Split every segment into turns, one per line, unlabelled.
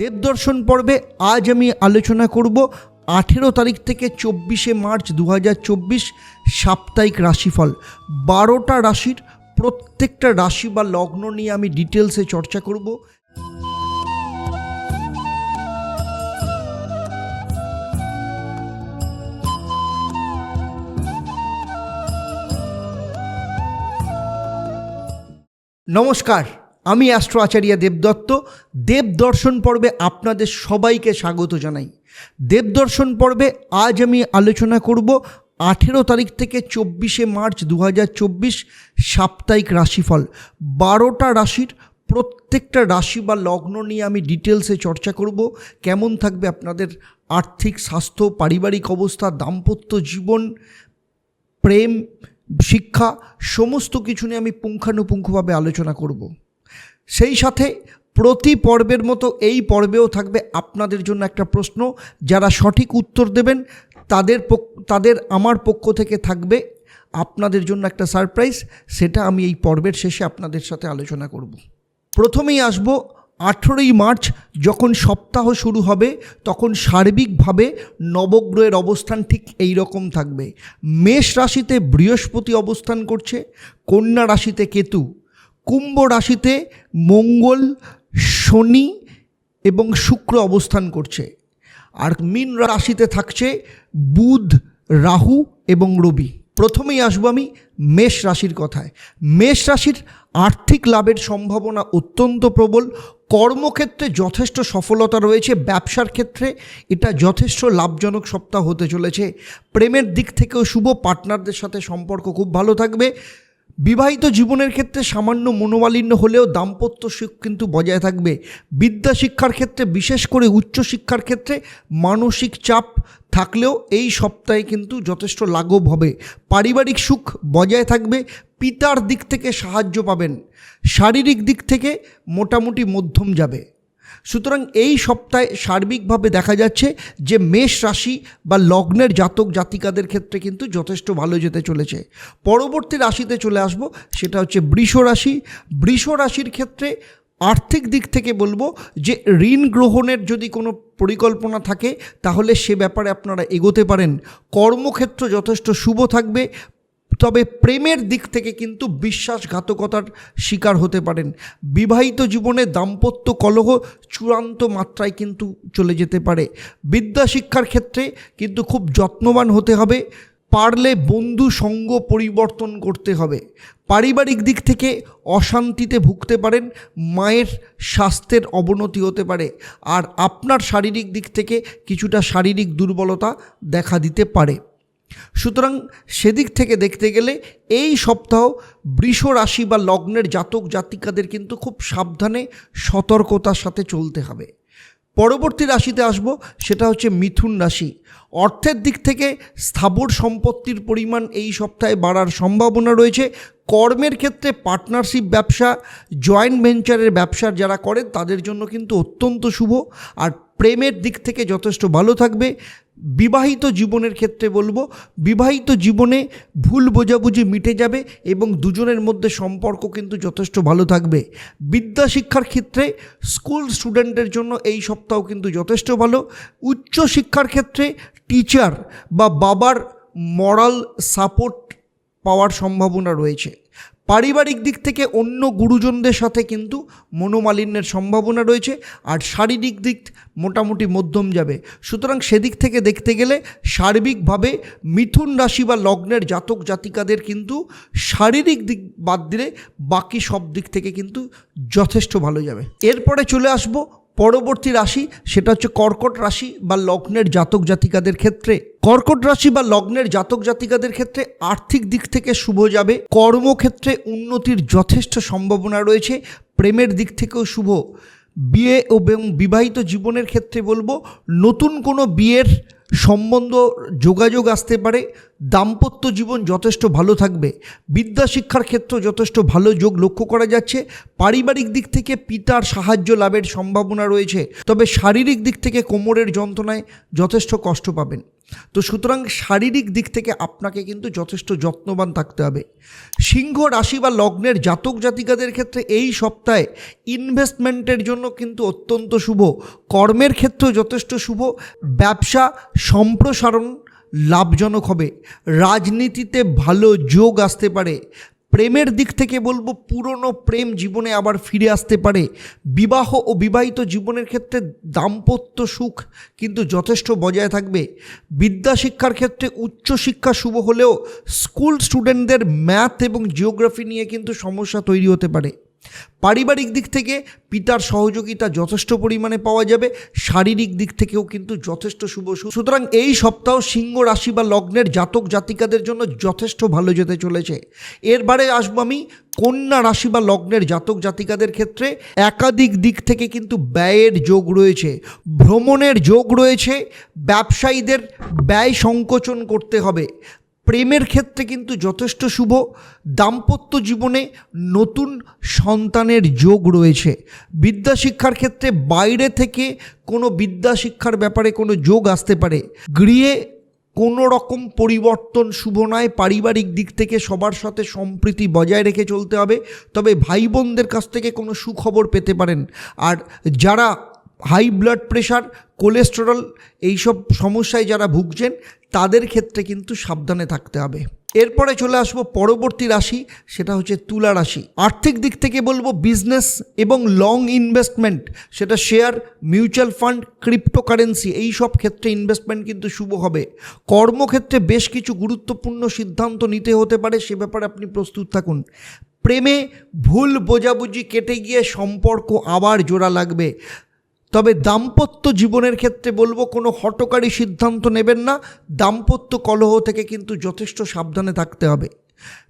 দেবদর্শন পর্বে আজ আমি আলোচনা করব আঠেরো তারিখ থেকে চব্বিশে মার্চ দু হাজার চব্বিশ সাপ্তাহিক রাশিফল। বারোটা রাশির প্রত্যেকটা রাশি বা লগ্ন নিয়ে আমি ডিটেলসে চর্চা করব। নমস্কার। আমি অ্যাস্ট্রো আচার্য দেবদত্ত। দেবদর্শন পর্বে আপনাদের সবাইকে স্বাগত জানাই। দেবদর্শন পর্বে আজ আমি আলোচনা করব আঠেরো তারিখ থেকে চব্বিশে মার্চ দু হাজার চব্বিশ সাপ্তাহিক রাশিফল। বারোটা রাশির প্রত্যেকটা রাশি বা লগ্ন নিয়ে আমি ডিটেলসে চর্চা করব। কেমন থাকবে আপনাদের আর্থিক স্বাস্থ্য, পারিবারিক অবস্থা, দাম্পত্য জীবন, প্রেম, শিক্ষা, সমস্ত কিছু নিয়ে আমি পুঙ্খানুপুঙ্খভাবে আলোচনা করব। সেই সাথে প্রতি পর্বের মতো এই পর্বেও থাকবে আপনাদের জন্য একটা প্রশ্ন। যারা সঠিক উত্তর দেবেন, তাদের তাদের আমার পক্ষ থেকে থাকবে আপনাদের জন্য একটা সারপ্রাইজ। সেটা আমি এই পর্বের শেষে আপনাদের সাথে আলোচনা করব। প্রথমেই আসব আঠেরোই মার্চ, যখন সপ্তাহ শুরু হবে, তখন সার্বিকভাবে নবগ্রহের অবস্থান ঠিক এই রকম থাকবে। মেষ রাশিতে বৃহস্পতি অবস্থান করছে, কন্যা রাশিতে কেতু। কুম্ভ রাশিতে মঙ্গল, শনি এবং শুক্র অবস্থান করছে। আর মীন রাশিতে থাকছে বুধ, রাহু এবং রবি। প্রথমেই আসব আমি মেষ রাশির কথায়। মেষ রাশির আর্থিক লাভের সম্ভাবনা অত্যন্ত প্রবল। কর্মক্ষেত্রে যথেষ্ট সফলতা রয়েছে। ব্যবসার ক্ষেত্রে এটা যথেষ্ট লাভজনক সপ্তাহ হতে চলেছে। প্রেমের দিক থেকেও শুভ। পার্টনারদের সাথে সম্পর্ক খুব ভালো থাকবে। বিবাহিত জীবনের ক্ষেত্রে সামান্য মনোমালিন্য হলেও দাম্পত্য সুখ কিন্তু বজায় থাকবে। বিদ্যা শিক্ষার ক্ষেত্রে, বিশেষ করে উচ্চশিক্ষার ক্ষেত্রে মানসিক চাপ থাকলেও এই সপ্তাহে কিন্তু যথেষ্ট লাঘব হবে। পারিবারিক সুখ বজায় থাকবে, পিতার দিক থেকে সাহায্য পাবেন। শারীরিক দিক থেকে মোটামুটি মধ্যম যাবে। সুতরাং এই সপ্তাহে সার্বিকভাবে দেখা যাচ্ছে যে মেষ রাশি বা লগ্নের জাতক জাতিকাদের ক্ষেত্রে কিন্তু যথেষ্ট ভালো যেতে চলেছে। পরবর্তী রাশিতে চলে আসব, সেটা হচ্ছে বৃষ রাশি। বৃষ রাশির ক্ষেত্রে আর্থিক দিক থেকে বলব যে ঋণ গ্রহণের যদি কোনো পরিকল্পনা থাকে, তাহলে সে ব্যাপারে আপনারা এগোতে পারেন। কর্মক্ষেত্র যথেষ্ট শুভ থাকবে তবে প্রেমের দিক থেকে কিন্তু বিশ্বাসঘাতকতার শিকার হতে পারেন। বিবাহিত জীবনে দাম্পত্য কলহ চূড়ান্ত মাত্রায় কিন্তু চলে যেতে পারে। বিদ্যা শিক্ষার ক্ষেত্রে কিন্তু খুব যত্নবান হতে হবে। পারলে বন্ধু সঙ্গ পরিবর্তন করতে হবে। পারিবারিক দিক থেকে অশান্তিতে ভুগতে পারেন। মায়ের স্বাস্থ্যের অবনতি হতে পারে। আর আপনার শারীরিক দিক থেকে কিছুটা শারীরিক দুর্বলতা দেখা দিতে পারে। সুতরাং সেদিক থেকে দেখতে গেলে এই সপ্তাহ বৃষ রাশি বা লগ্নের জাতক জাতিকাদের কিন্তু খুব সাবধানে সতর্কতার সাথে চলতে হবে। পরবর্তী রাশিতে আসব, সেটা হচ্ছে মিথুন রাশি। অর্থের দিক থেকে স্থাবর সম্পত্তির পরিমাণ এই সপ্তাহে বাড়ার সম্ভাবনা রয়েছে। কর্মের ক্ষেত্রে পার্টনারশিপ ব্যবসা জয়েন্ট ভেঞ্চারের ব্যবসার যারা করেন, তাদের জন্য কিন্তু অত্যন্ত শুভ। আর প্রেমের দিক থেকে যথেষ্ট ভালো থাকবে। বিবাহিত জীবনের ক্ষেত্রে বলব, বিবাহিত জীবনে ভুল বোঝাবুঝি মিটে যাবে এবং দুজনের মধ্যে সম্পর্ক কিন্তু যথেষ্ট ভালো থাকবে। বিদ্যা শিক্ষার ক্ষেত্রে স্কুল স্টুডেন্টের জন্য এই সপ্তাহ কিন্তু যথেষ্ট ভালো। উচ্চ শিক্ষার ক্ষেত্রে টিচার বা বাবার মরাল সাপোর্ট পাওয়ার সম্ভাবনা রয়েছে। পারিবারিক দিক থেকে অন্য গুরুজনদের সাথে কিন্তু মনোমালিন্যের সম্ভাবনা রয়েছে আর শারীরিক দিক মোটামুটি মধ্যম যাবে। সুতরাং সেদিক থেকে দেখতে গেলে সার্বিকভাবে মিথুন রাশি বা লগ্নের জাতক জাতিকাদের কিন্তু শারীরিক দিক বাদ দিলে বাকি সব দিক থেকে কিন্তু যথেষ্ট ভালো যাবে। এরপরে চলে আসব পরবর্তী রাশি সেটা হচ্ছে কর্কট রাশি বা লগ্নের জাতক জাতিকাদের ক্ষেত্রে। কর্কট রাশি বা লগ্নের জাতক জাতিকাদের ক্ষেত্রে আর্থিক দিক থেকে শুভ যাবে। কর্মক্ষেত্রে উন্নতির যথেষ্ট সম্ভাবনা রয়েছে, প্রেমের দিক থেকেও শুভ। বিয়ে এবং বিবাহিত জীবনের ক্ষেত্রে বলব, নতুন কোনো বিয়ের সম্বন্ধ যোগাযোগ আসতে পারে দাম্পত্য জীবন যথেষ্ট ভালো থাকবে, বিদ্যা শিক্ষার ক্ষেত্র যথেষ্ট ভালো যোগ লক্ষ্য করা যাচ্ছে, পারিবারিক দিক থেকে পিতার সাহায্য লাভের সম্ভাবনা রয়েছে, তবে শারীরিক দিক থেকে কোমরের যন্ত্রণায় যথেষ্ট কষ্ট পাবেন। তো সুতরাং শারীরিক দিক থেকে আপনাকে কিন্তু যথেষ্ট যত্নবান থাকতে হবে। সিংহ রাশি বা লগ্নের জাতক জাতিকাদের ক্ষেত্রে এই সপ্তাহে ইনভেস্টমেন্টের জন্য কিন্তু অত্যন্ত শুভ, কর্মের ক্ষেত্রেও যথেষ্ট শুভ, ব্যবসা সম্প্রসারণ লাভজনক হবে। রাজনীতিতে ভালো যোগ আসতে পারে। প্রেমের দিক থেকে বলব, পুরনো প্রেম জীবনে আবার ফিরে আসতে পারে। বিবাহ ও বিবাহিত জীবনের ক্ষেত্রে দাম্পত্য সুখ কিন্তু যথেষ্ট বজায় থাকবে। বিদ্যা শিক্ষার ক্ষেত্রে উচ্চশিক্ষা শুভ হলেও স্কুল স্টুডেন্টদের ম্যাথ এবং জিওগ্রাফি নিয়ে কিন্তু সমস্যা তৈরি হতে পারে। পারিবারিক দিক থেকে পিতার সহযোগিতা যথেষ্ট পরিমাণে পাওয়া যাবে, শারীরিক দিক থেকেও কিন্তু যথেষ্ট শুভ সুতরাং এই সপ্তাহ সিংহ রাশি বা লগ্নের জাতক জাতিকাদের জন্য যথেষ্ট ভালো যেতে চলেছে। এরবারে আসব আমি কন্যা রাশি বা লগ্নের জাতক জাতিকাদের ক্ষেত্রে একাধিক দিক থেকে কিন্তু ব্যয়ের যোগ রয়েছে, ভ্রমণের যোগ রয়েছে, ব্যবসায়ীদের ব্যয় সংকোচন করতে হবে। প্রেমের ক্ষেত্রে কিন্তু যথেষ্ট শুভ। দাম্পত্য জীবনে নতুন সন্তানের যোগ রয়েছে। বিদ্যা শিক্ষার ক্ষেত্রে বাইরে থেকে কোনো বিদ্যা শিক্ষার ব্যাপারে কোনো যোগ আসতে পারে। গৃহে কোনো রকম পরিবর্তন শুভ নয়। পারিবারিক দিক থেকে সবার সাথে সম্প্রীতি বজায় রেখে চলতে হবে। তবে ভাই বোনদের কাছ থেকে কোনো সুখবর পেতে পারেন। আর যারা হাই ব্লাড প্রেশার, কোলেস্টেরল এইসব সমস্যায় যারা ভুগছেন, তাদের ক্ষেত্রে কিন্তু সাবধানে থাকতে হবে। এরপরে চলে আসব পরবর্তী রাশি, সেটা হচ্ছে তুলা রাশি। আর্থিক দিক থেকে বলব বিজনেস এবং লং ইনভেস্টমেন্ট, সেটা শেয়ার, মিউচুয়াল ফান্ড, ক্রিপ্টোকারেন্সি, এই সব ক্ষেত্রে ইনভেস্টমেন্ট কিন্তু শুভ হবে। কর্মক্ষেত্রে বেশ কিছু গুরুত্বপূর্ণ সিদ্ধান্ত নিতে হতে পারে, সে ব্যাপারে আপনি প্রস্তুত থাকুন। প্রেমে ভুল বোঝাবুঝি কেটে গিয়ে সম্পর্ক আবার জোড়া লাগবে। তবে দাম্পত্য জীবনের ক্ষেত্রে বলব কোনো হটকারী সিদ্ধান্ত নেবেন না। দাম্পত্য কলহ থেকে কিন্তু যথেষ্ট সাবধানে থাকতে হবে।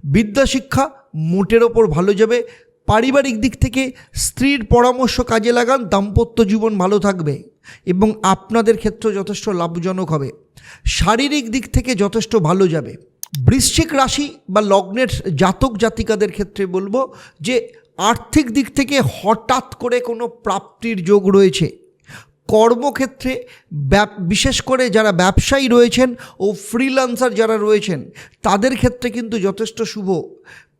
বিদ্যা শিক্ষা মোটের ওপর ভালো যাবে। পারিবারিক দিক থেকে স্ত্রীর পরামর্শ কাজে লাগান, দাম্পত্য জীবন ভালো থাকবে এবং আপনাদের ক্ষেত্রে যথেষ্ট লাভজনক হবে। শারীরিক দিক থেকে যথেষ্ট ভালো যাবে। বৃশ্চিক রাশি বা লগ্নের জাতক জাতিকাদের ক্ষেত্রে বলব যে আর্থিক দিক থেকে হঠাৎ করে কোনো প্রাপ্তির যোগ রয়েছে। কর্মক্ষেত্রে বিশেষ করে যারা ব্যবসায়ী রয়েছেন ও ফ্রিল্যান্সার যারা রয়েছেন, তাদের ক্ষেত্রে কিন্তু যথেষ্ট শুভ।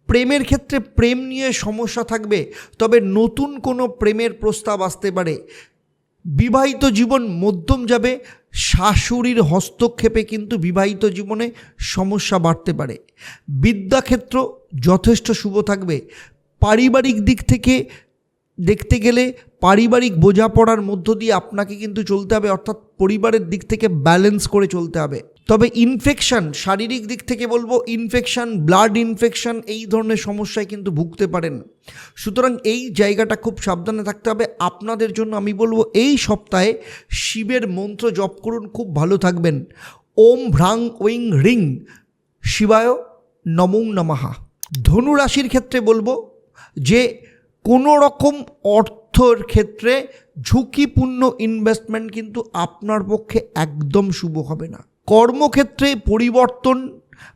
প্রেমের ক্ষেত্রে প্রেম নিয়ে সমস্যা থাকবে, তবে নতুন কোনো প্রেমের প্রস্তাব আসতে পারে। বিবাহিত জীবন মধ্যম যাবে, শাশুড়ির হস্তক্ষেপে কিন্তু বিবাহিত জীবনে সমস্যা বাড়তে পারে। বিদ্যাক্ষেত্র যথেষ্ট শুভ থাকবে পারিবারিক দিক থেকে দেখতে গেলে পারিবারিক বোঝাপড়ার মধ্য দিয়ে আপনাকে কিন্তু চলতে হবে, অর্থাৎ পরিবারের দিক থেকে ব্যালেন্স করে চলতে হবে। তবে ইনফেকশন শারীরিক দিক থেকে বলব ইনফেকশন ব্লাড ইনফেকশন এই ধরনের সমস্যায় কিন্তু ভুগতে পারেন। সুতরাং এই জায়গাটা খুব সাবধানে থাকতে হবে। আপনাদের জন্য আমি বলব, এই সপ্তাহে শিবের মন্ত্র জপ করুন, খুব ভালো থাকবেন। ওম ভ্রাং ওইং রিং, শিবায় নমং নমাহা ধনু রাশির ক্ষেত্রে বলব যে কোনো রকম অর্থর ক্ষেত্রে ঝুঁকিপূর্ণ ইনভেস্টমেন্ট কিন্তু আপনার পক্ষে একদম শুভ হবে না। কর্মক্ষেত্রে পরিবর্তন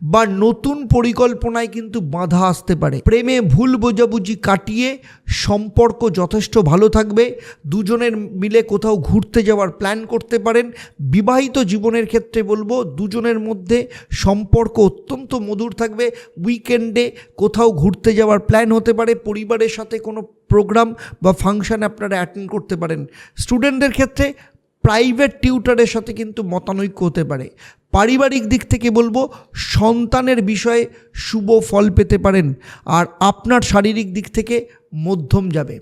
বা নতুন পরিকল্পনায় কিন্তু বাধা আসতে পারে। প্রেমে ভুল বোঝাবুঝি কাটিয়ে সম্পর্ক যথেষ্ট ভালো থাকবে। দুজনের মিলে কোথাও ঘুরতে যাওয়ার প্ল্যান করতে পারেন। বিবাহিত জীবনের ক্ষেত্রে বলব, দুজনের মধ্যে সম্পর্ক অত্যন্ত মধুর থাকবে। উইকেন্ডে কোথাও ঘুরতে যাওয়ার প্ল্যান হতে পারে। পরিবারের সাথে কোনো প্রোগ্রাম বা ফাংশন আপনারা অ্যাটেন্ড করতে পারেন। স্টুডেন্টদের ক্ষেত্রে প্রাইভেট টিউটারের সাথে কিন্তু মতানৈক্য হতে পারে। পারিবারিক দিক থেকে বলব, সন্তানের বিষয়ে শুভ ফল পেতে পারেন আর আপনার শারীরিক দিক থেকে মধ্যম যাবে।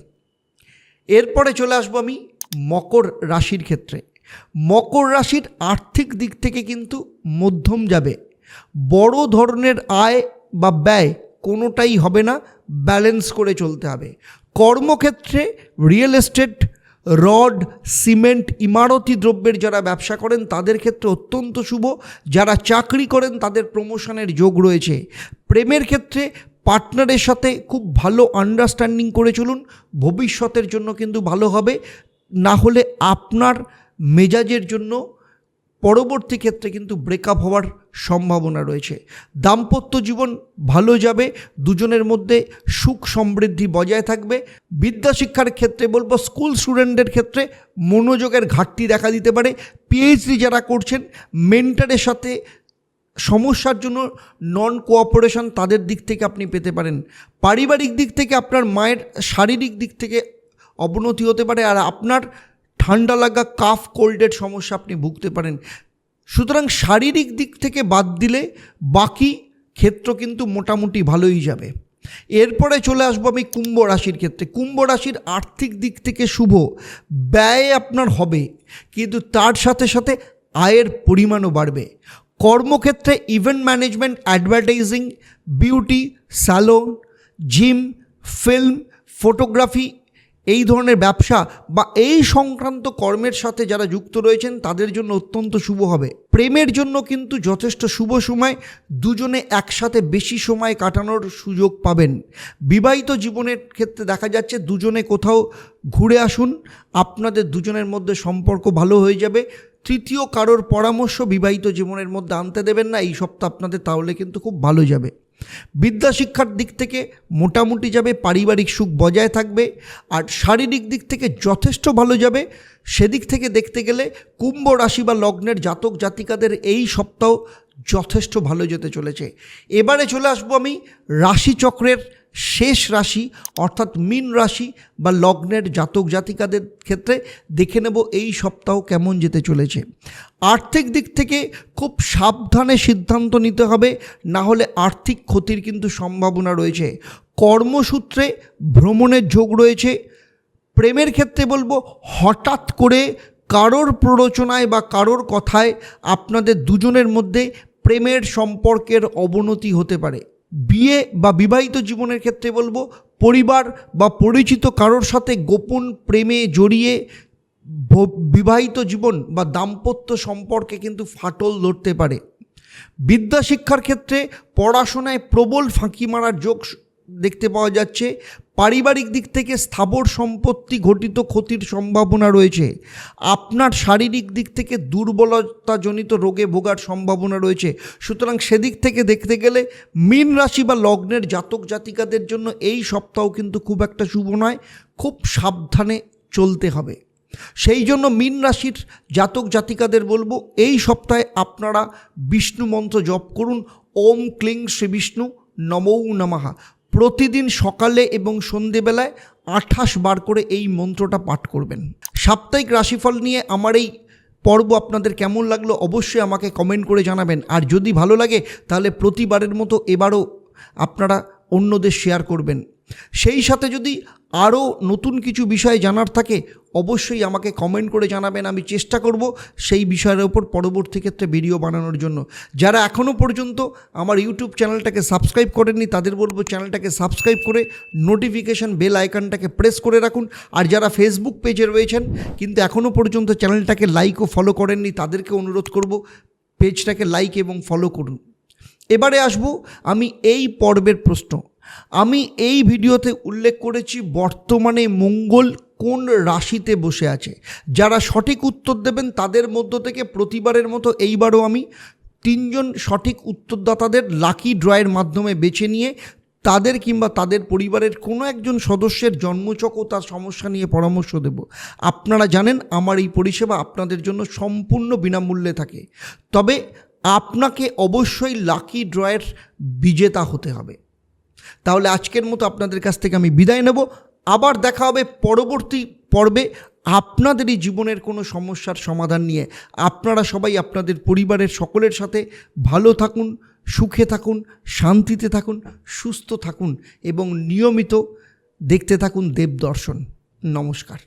এরপরে চলে আসব আমি মকর রাশির ক্ষেত্রে। মকর রাশির আর্থিক দিক থেকে কিন্তু মধ্যম যাবে। বড় ধরনের আয় বা ব্যয় কোনোটাই হবে না, ব্যালেন্স করে চলতে হবে। কর্মক্ষেত্রে রিয়েল এস্টেট রড, সিমেন্ট, ইমারতি দ্রব্যের যারা ব্যবসা করেন, তাদের ক্ষেত্রে অত্যন্ত শুভ। যারা চাকরি করেন, তাদের প্রমোশনের যোগ রয়েছে। প্রেমের ক্ষেত্রে পার্টনারের সাথে খুব ভালো আন্ডারস্ট্যান্ডিং করে চলুন। ভবিষ্যতের জন্য কিন্তু ভালো হবে। না হলে আপনার মেজাজের জন্য পরবর্তী ক্ষেত্রে কিন্তু ব্রেকআপ হওয়ার সম্ভাবনা রয়েছে। দাম্পত্য জীবন ভালো যাবে, দুজনের মধ্যে সুখ সমৃদ্ধি বজায় থাকবে। বিদ্যা শিক্ষার ক্ষেত্রে বলব স্কুল স্টুডেন্টদের ক্ষেত্রে মনোযোগের ঘাটতি দেখা দিতে পারে। পিএইচডি যারা করছেন মেন্টারের সাথে সমস্যার জন্য নন কোঅপারেশন তাদের দিক থেকে আপনি পেতে পারেন। পারিবারিক দিক থেকে আপনার মায়ের শারীরিক দিক থেকে অবনতি হতে পারে আর আপনার ঠান্ডা লাগা কাফ কোল্ডের সমস্যা আপনি ভুগতে পারেন। সুতরাং শারীরিক দিক থেকে বাদ দিলে বাকি ক্ষেত্র কিন্তু মোটামুটি ভালোই যাবে। এরপরে চলে আসব আমি কুম্ভ রাশির ক্ষেত্রে। কুম্ভ রাশির আর্থিক দিক থেকে শুভ, ব্যয় আপনার হবে, কিন্তু তার সাথে সাথে আয়ের পরিমাণও বাড়বে। কর্মক্ষেত্রে event management advertising beauty salon gym film photography এই ধরনের ব্যবসা বা এই সংক্রান্ত কর্মের সাথে যারা যুক্ত রয়েছেন, তাদের জন্য অত্যন্ত শুভ হবে। প্রেমের জন্য কিন্তু যথেষ্ট শুভ সময়, দুজনে একসাথে বেশি সময় কাটানোর সুযোগ পাবেন। বিবাহিত জীবনের ক্ষেত্রে দেখা যাচ্ছে, দুজনে কোথাও ঘুরে আসুন, আপনাদের দুজনের মধ্যে সম্পর্ক ভালো হয়ে যাবে। তৃতীয় কারোর পরামর্শ বিবাহিত জীবনের মধ্যে আনতে দেবেন না, এই সপ্তাহ আপনাদের তাহলে কিন্তু খুব ভালো যাবে। বিদ্যা শিক্ষার দিক থেকে মোটামুটি যাবে, পারিবারিক সুখ বজায় থাকবে, আর শারীরিক দিক থেকে যথেষ্ট ভালো যাবে। সেদিক থেকে দেখতে গেলে কুম্ভ রাশি বা লগ্নের জাতক জাতিকাদের এই সপ্তাহ যথেষ্ট ভালো যেতে চলেছে। এবারে চলে আসব আমি রাশিচক্রের শেষ রাশি, অর্থাৎ মীন রাশি বা লগ্নের জাতক জাতিকাদের ক্ষেত্রে দেখে নেব এই সপ্তাহ কেমন যেতে চলেছে। আর্থিক দিক থেকে খুব সাবধানে সিদ্ধান্ত নিতে হবে, না হলে আর্থিক ক্ষতির কিন্তু সম্ভাবনা রয়েছে। কর্মসূত্রে ভ্রমণের যোগ রয়েছে। প্রেমের ক্ষেত্রে বলব, হঠাৎ করে কারোর প্ররোচনায় বা কারোর কথায় আপনাদের দুজনের মধ্যে প্রেমের সম্পর্কের অবনতি হতে পারে। বিয়ে বা বিবাহিত জীবনের ক্ষেত্রে বলব, পরিবার বা পরিচিত কারোর সাথে গোপন প্রেমে জড়িয়ে বিবাহিত জীবন বা দাম্পত্য সম্পর্কে কিন্তু ফাটল ধরতে পারে। বিদ্যা শিক্ষার ক্ষেত্রে পড়াশোনায় প্রবল ফাঁকি মারার যোগ দেখতে পাওয়া যাচ্ছে। পারিবারিক দিক থেকে স্থাবর সম্পত্তি ঘটিত ক্ষতির সম্ভাবনা রয়েছে। আপনার শারীরিক দিক থেকে দুর্বলতাজনিত রোগে ভোগার সম্ভাবনা রয়েছে। সুতরাং সেদিক থেকে দেখতে গেলে মীন রাশি বা লগ্নের জাতক জাতিকাদের জন্য এই সপ্তাহ কিন্তু খুব একটা শুভ নয়, খুব সাবধানে চলতে হবে। সেই জন্য মীন রাশির জাতক জাতিকাদের বলব, এই সপ্তাহে আপনারা বিষ্ণু মন্ত্র জপ করুন। ওম ক্লিং শ্রী বিষ্ণু, নমৌ নমঃ। প্রতিদিন সকালে এবং সন্ধেবেলায় আঠাশ বার করে এই মন্ত্রটা পাঠ করবেন। সাপ্তাহিক রাশিফল নিয়ে আমার এই পর্ব আপনাদের কেমন লাগল অবশ্যই আমাকে কমেন্ট করে জানাবেন। আর যদি ভালো লাগে, তাহলে প্রতিবারের মতো এবারও আপনারা অন্যদের শেয়ার করবেন। সেই সাথে যদি আরও নতুন কিছু বিষয় জানার থাকে, অবশ্যই আমাকে কমেন্ট করে জানাবেন, আমি চেষ্টা করব সেই বিষয়ের ওপর পরবর্তী ক্ষেত্রে ভিডিও বানানোর জন্য। যারা এখনও পর্যন্ত আমার ইউটিউব চ্যানেলটাকে সাবস্ক্রাইব করেননি, তাদের বলব চ্যানেলটাকে সাবস্ক্রাইব করে নোটিফিকেশান বেল আইকনটাকে প্রেস করে রাখুন। আর যারা ফেসবুক পেজে রয়েছেন, কিন্তু এখনও পর্যন্ত চ্যানেলটাকে লাইক ও ফলো করেননি, তাদেরকে অনুরোধ করব পেজটাকে লাইক এবং ফলো করুন। এবারে আসব আমি এই পর্বের প্রশ্ন। আমি এই ভিডিওতে উল্লেখ করেছি বর্তমানে মঙ্গল কোন রাশিতে বসে আছে। যারা সঠিক উত্তর দেবেন তাদের মধ্য থেকে প্রতিবারের মতো এইবারও আমি তিনজন সঠিক উত্তরদাতাদের লাকি ড্রয়ের মাধ্যমে বেছে নিয়ে তাদের কিংবা তাদের পরিবারের কোনো একজন সদস্যের জন্মচক ও তার সমস্যা নিয়ে পরামর্শ দেব। আপনারা জানেন আমার এই পরিষেবা আপনাদের জন্য সম্পূর্ণ বিনামূল্যে থাকে। তবে আপনাকে অবশ্যই লাকি ড্রয়ের বিজেতা হতে হবে। তাহলে আজকের মতো আপনাদের কাছ থেকে আমি বিদায় নেব। আবার দেখা হবে পরবর্তী পর্বে আপনাদেরই জীবনের কোনো সমস্যার সমাধান নিয়ে। আপনারা সবাই আপনাদের পরিবারের সকলের সাথে ভালো থাকুন, সুখে থাকুন, শান্তিতে থাকুন, সুস্থ থাকুন এবং নিয়মিত দেখতে থাকুন দেবদর্শন। নমস্কার।